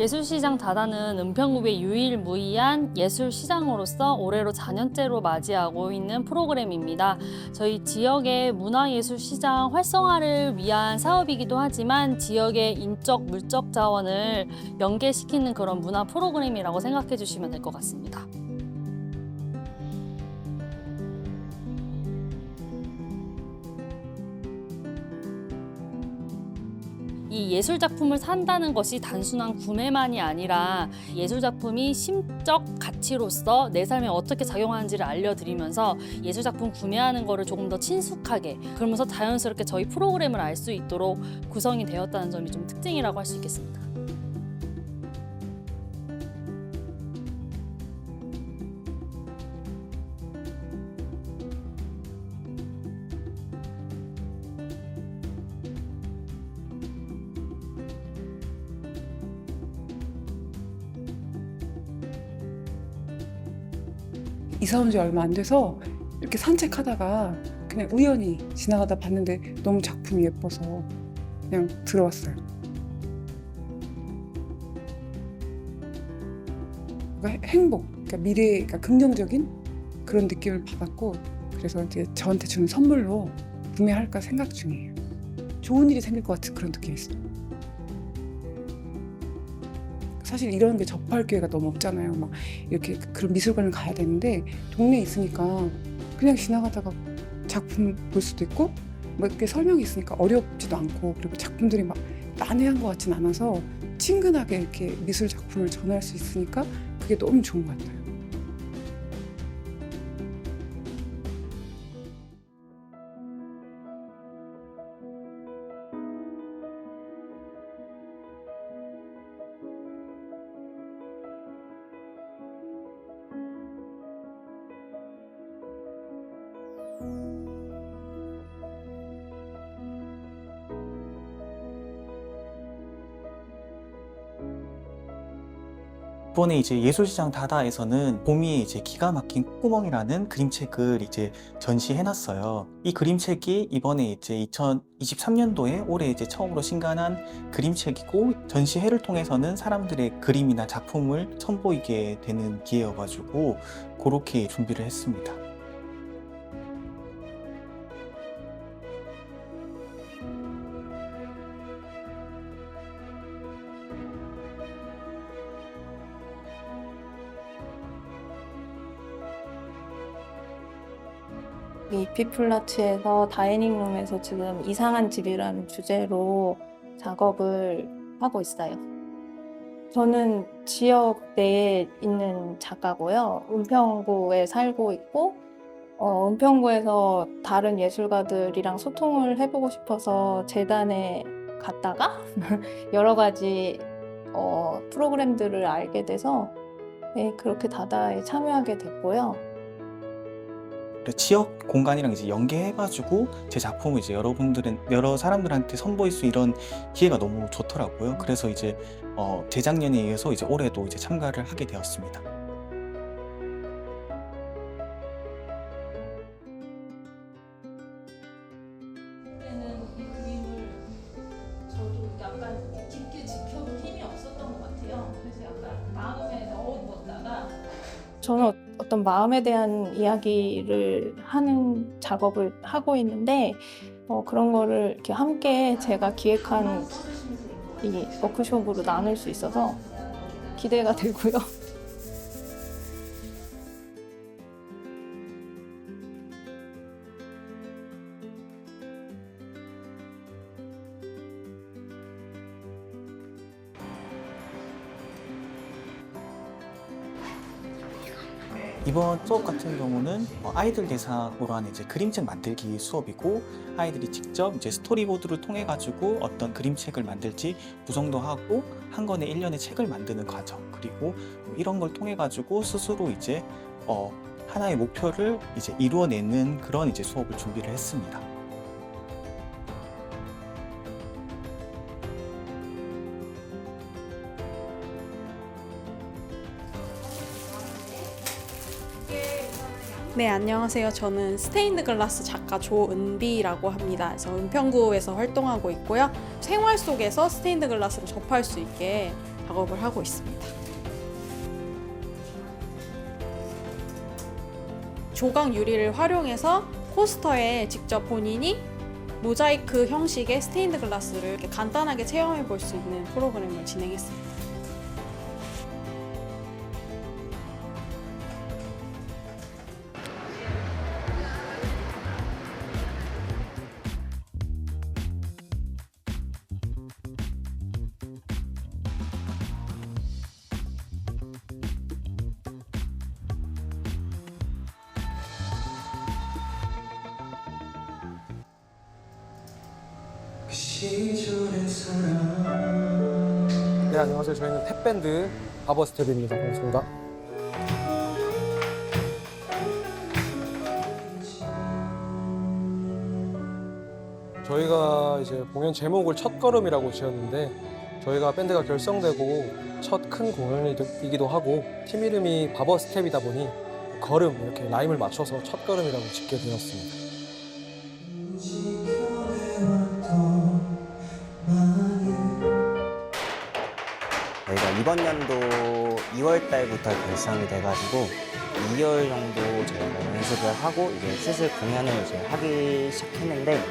예술시장 다다는 은평구의 유일무이한 예술시장으로서 올해로 4년째로 맞이하고 있는 프로그램입니다. 저희 지역의 문화예술시장 활성화를 위한 사업이기도 하지만 지역의 인적, 물적 자원을 연계시키는 그런 문화 프로그램이라고 생각해 주시면 될 것 같습니다. 이 예술 작품을 산다는 것이 단순한 구매만이 아니라 예술 작품이 심적 가치로서 내 삶에 어떻게 작용하는지를 알려드리면서 예술 작품 구매하는 거를 조금 더 친숙하게 그러면서 자연스럽게 저희 프로그램을 알 수 있도록 구성이 되었다는 점이 좀 특징이라고 할 수 있겠습니다. 이사 온 지 얼마 안 돼서 이렇게 산책하다가 그냥 우연히 지나가다 봤는데 너무 작품이 예뻐서 그냥 들어왔어요. 그러니까 행복, 그러니까 미래, 그러니까 긍정적인 그런 느낌을 받았고 그래서 이제 저한테 주는 선물로 구매할까 생각 중이에요. 좋은 일이 생길 것 같은 그런 느낌이 있어요. 사실 이런 게 접할 기회가 너무 없잖아요. 막 이렇게 그런 미술관을 가야 되는데 동네에 있으니까 그냥 지나가다가 작품 볼 수도 있고 뭐 이렇게 설명이 있으니까 어렵지도 않고 그리고 작품들이 막 난해한 것 같진 않아서 친근하게 이렇게 미술 작품을 전할 수 있으니까 그게 너무 좋은 것 같아요. 이번에 이제 예술시장 다다에서는 봄이에 이제 기가 막힌 콧구멍이라는 그림책을 이제 전시해놨어요. 이 그림책이 이번에 이제 2023년도에 올해 이제 처음으로 신간한 그림책이고 전시회를 통해서는 사람들의 그림이나 작품을 선보이게 되는 기회여가지고 그렇게 준비를 했습니다. 이 비플라츠에서 다이닝룸에서 지금 이상한 집이라는 주제로 작업을 하고 있어요. 저는 지역 내에 있는 작가고요. 은평구에 살고 있고, 어, 은평구에서 다른 예술가들이랑 소통을 해보고 싶어서 재단에 갔다가 여러 가지 어, 프로그램들을 알게 돼서 네, 그렇게 다다에 참여하게 됐고요. 지역 공간이랑 이제 연계해가지고 제 작품을 이제 여러분들은 여러 사람들한테 선보일 수 이런 기회가 너무 좋더라고요. 그래서 이제 어, 재작년에 이어서 이제 올해도 이제 참가를 하게 되었습니다. 그때는 이 그림을 저도 약간 깊게 지켜볼 힘이 없었던 것 같아요. 그래서 약간 마음에 넣어두었다가 저는 어- 어떤 마음에 대한 이야기를 하는 작업을 하고 있는데 어, 그런 거를 이렇게 함께 제가 기획한 이 워크숍으로 나눌 수 있어서 기대가 되고요. 이번 수업 같은 경우는 어, 아이들 대상으로 하는 이제 그림책 만들기 수업이고 아이들이 직접 이제 스토리보드를 통해 가지고 어떤 그림책을 만들지 구성도 하고 한 권의 일련의 책을 만드는 과정 그리고 이런 걸 통해 가지고 스스로 이제 어, 하나의 목표를 이제 이루어내는 그런 이제 수업을 준비를 했습니다. 네, 안녕하세요. 저는 스테인드 글라스 작가 조은비라고 합니다. 그래서 은평구에서 활동하고 있고요. 생활 속에서 스테인드 글라스를 접할 수 있게 작업을 하고 있습니다. 조각 유리를 활용해서 코스터에 직접 본인이 모자이크 형식의 스테인드 글라스를 간단하게 체험해 볼 수 있는 프로그램을 진행했습니다. 네 안녕하세요. 저희는 탭밴드 바버스텝입니다. 반갑습니다. 저희가 이제 공연 제목을 첫걸음이라고 지었는데 저희가 밴드가 결성되고 첫 큰 공연이기도 하고 팀 이름이 바버스텝이다 보니 걸음 이렇게 라임을 맞춰서 첫걸음이라고 짓게 되었습니다. 이번 연도 2월 달부터 결성이 돼가지고 2개월 정도 저희가 연습을 하고 이제 슬슬 공연을 이제 하기 시작했는데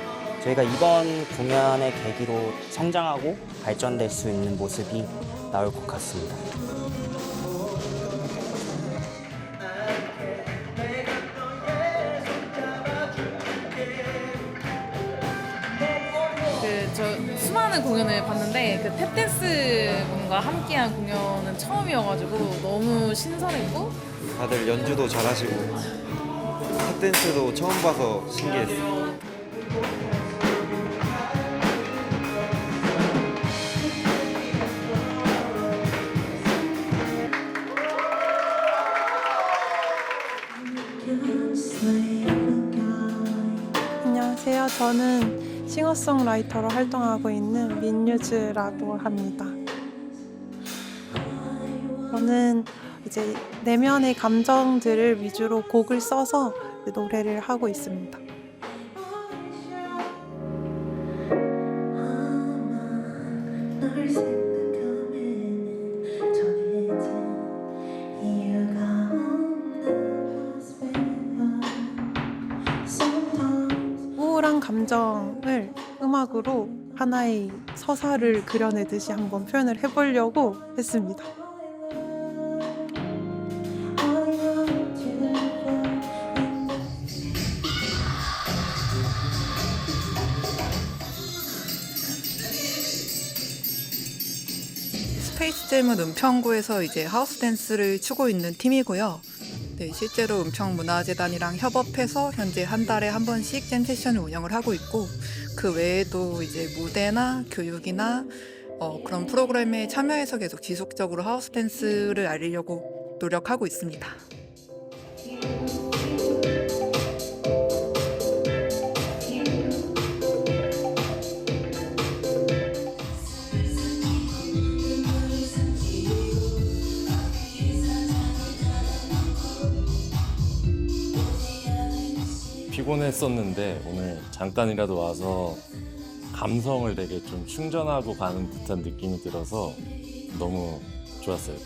저희가 이번 공연의 계기로 성장하고 발전될 수 있는 모습이 나올 것 같습니다. 수많은 공연을 봤는데 그 탭댄스 분과 함께한 공연은 처음이어가지고 너무 신선했고 다들 연주도 잘하시고 탑댄스도 처음 봐서 신기했어요. 안녕하세요. 저는 싱어송라이터로 활동하고 있는 민유즈라고 합니다. 저는 이제 내면의 감정들을 위주로 곡을 써서 노래를 하고 있습니다. 감정을 음악으로 하나의 서사를 그려내듯이 한번 표현을 해보려고 했습니다. 스페이스잼은 은평구에서 이제 하우스 댄스를 추고 있는 팀이고요. 네, 실제로 은평문화재단이랑 협업해서 현재 한 달에 한 번씩 잼 세션을 운영을 하고 있고 그 외에도 이제 무대나 교육이나 어, 그런 프로그램에 참여해서 계속 지속적으로 하우스 댄스를 알리려고 노력하고 있습니다. 피곤했었는데 오늘 잠깐이라도 와서 감성을 되게 좀 충전하고 가는 듯한 느낌이 들어서 너무 좋았어요.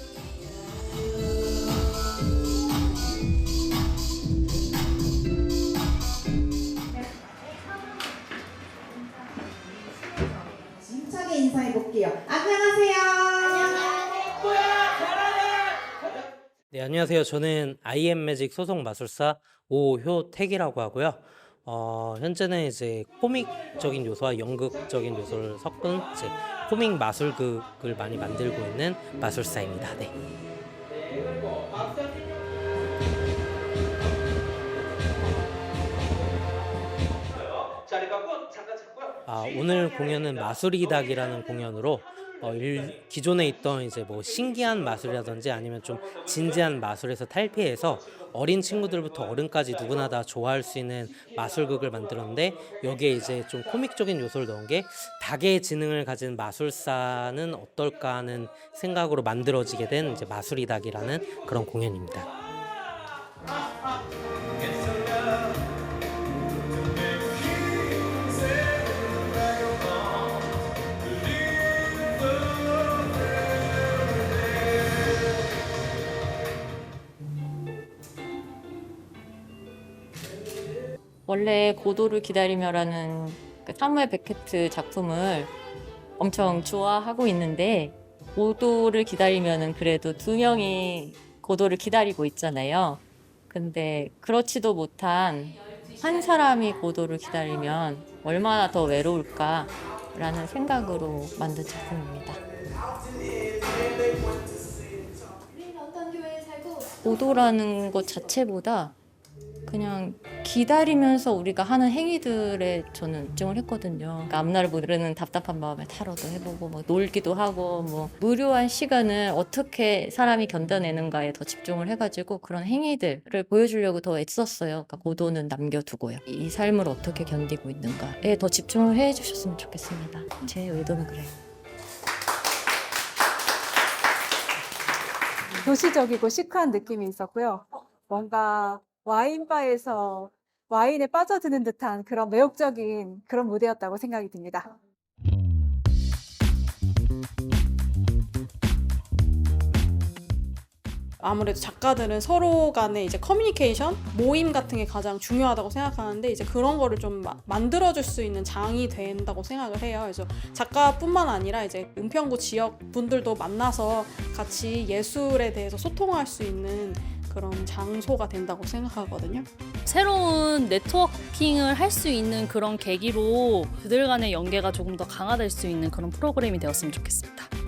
안녕하세요. 저는 IM 매직 소속 마술사 오효택이라고 하고요. 어, 현재는 이제 코믹적인 요소와 연극적인 요소를 섞은 이제 코믹 마술극을 많이 만들고 있는 마술사입니다. 네. 아, 오늘 공연은 마술이닥이라는 공연으로 어, 일, 기존에 있던 이제 뭐 신기한 마술이라든지 아니면 좀 진지한 마술에서 탈피해서 어린 친구들부터 어른까지 누구나 다 좋아할 수 있는 마술극을 만들었는데 여기에 이제 좀 코믹적인 요소를 넣은 게 닭의 지능을 가진 마술사는 어떨까 하는 생각으로 만들어지게 된 이제 마술이닥이라는 그런 공연입니다. 원래 고도를 기다리며라는 그 사무엘 베케트 작품을 엄청 좋아하고 있는데 고도를 기다리면은 그래도 두 명이 고도를 기다리고 있잖아요. 근데 그렇지도 못한 한 사람이 고도를 기다리면 얼마나 더 외로울까라는 생각으로 만든 작품입니다. 고도라는 것 자체보다 그냥 기다리면서 우리가 하는 행위들에 저는 집중을 했거든요. 그러니까 앞날을 모르는 답답한 마음에 타로도 해보고 뭐 놀기도 하고 뭐 무료한 시간을 어떻게 사람이 견뎌내는가에 더 집중을 해가지고 그런 행위들을 보여주려고 더 애썼어요. 그러니까 고도는 남겨두고요. 이 삶을 어떻게 견디고 있는가에 더 집중을 해주셨으면 좋겠습니다. 제 의도는 그래요. 도시적이고 시크한 느낌이 있었고요. 뭔가 와인바에서 와인에 빠져드는 듯한 그런 매혹적인 그런 무대였다고 생각이 듭니다. 아무래도 작가들은 서로 간의 이제 커뮤니케이션, 모임 같은 게 가장 중요하다고 생각하는데 이제 그런 거를 좀 마- 만들어줄 수 있는 장이 된다고 생각을 해요. 그래서 작가뿐만 아니라 이제 은평구 지역 분들도 만나서 같이 예술에 대해서 소통할 수 있는 그런 장소가 된다고 생각하거든요. 새로운 네트워킹을 할 수 있는 그런 계기로 그들 간의 연계가 조금 더 강화될 수 있는 그런 프로그램이 되었으면 좋겠습니다.